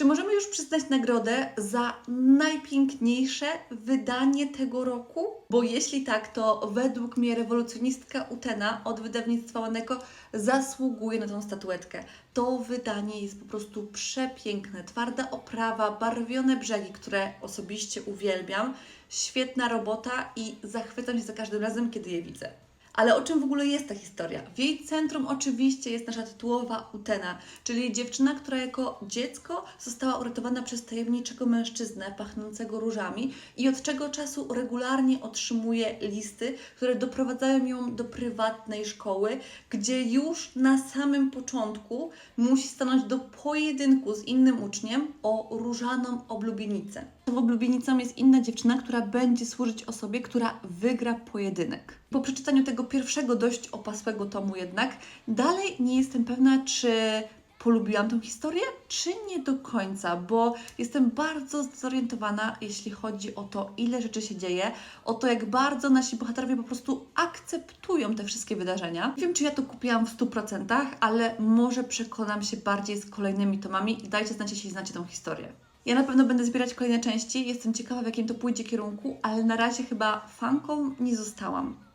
Czy możemy już przyznać nagrodę za najpiękniejsze wydanie tego roku? Bo jeśli tak, to według mnie rewolucjonistka Utena od wydawnictwa Łaneko zasługuje na tą statuetkę. To wydanie jest po prostu przepiękne. Twarda oprawa, barwione brzegi, które osobiście uwielbiam. Świetna robota i zachwycam się za każdym razem, kiedy je widzę. Ale o czym w ogóle jest ta historia? W jej centrum oczywiście jest nasza tytułowa Utena, czyli dziewczyna, która jako dziecko została uratowana przez tajemniczego mężczyznę pachnącego różami i od czego czasu regularnie otrzymuje listy, które doprowadzają ją do prywatnej szkoły, gdzie już na samym początku musi stanąć do pojedynku z innym uczniem o różaną oblubienicę. Oblubienicą jest inna dziewczyna, która będzie służyć osobie, która wygra pojedynek. Po przeczytaniu tego pierwszego dość opasłego tomu jednak, dalej nie jestem pewna, czy polubiłam tą historię, czy nie do końca, bo jestem bardzo zorientowana, jeśli chodzi o to, ile rzeczy się dzieje, o to, jak bardzo nasi bohaterowie po prostu akceptują te wszystkie wydarzenia. Nie wiem, czy ja to kupiłam w 100%, ale może przekonam się bardziej z kolejnymi tomami i dajcie znać, jeśli znacie tą historię. Ja na pewno będę zbierać kolejne części, jestem ciekawa, w jakim to pójdzie kierunku, ale na razie chyba fanką nie zostałam.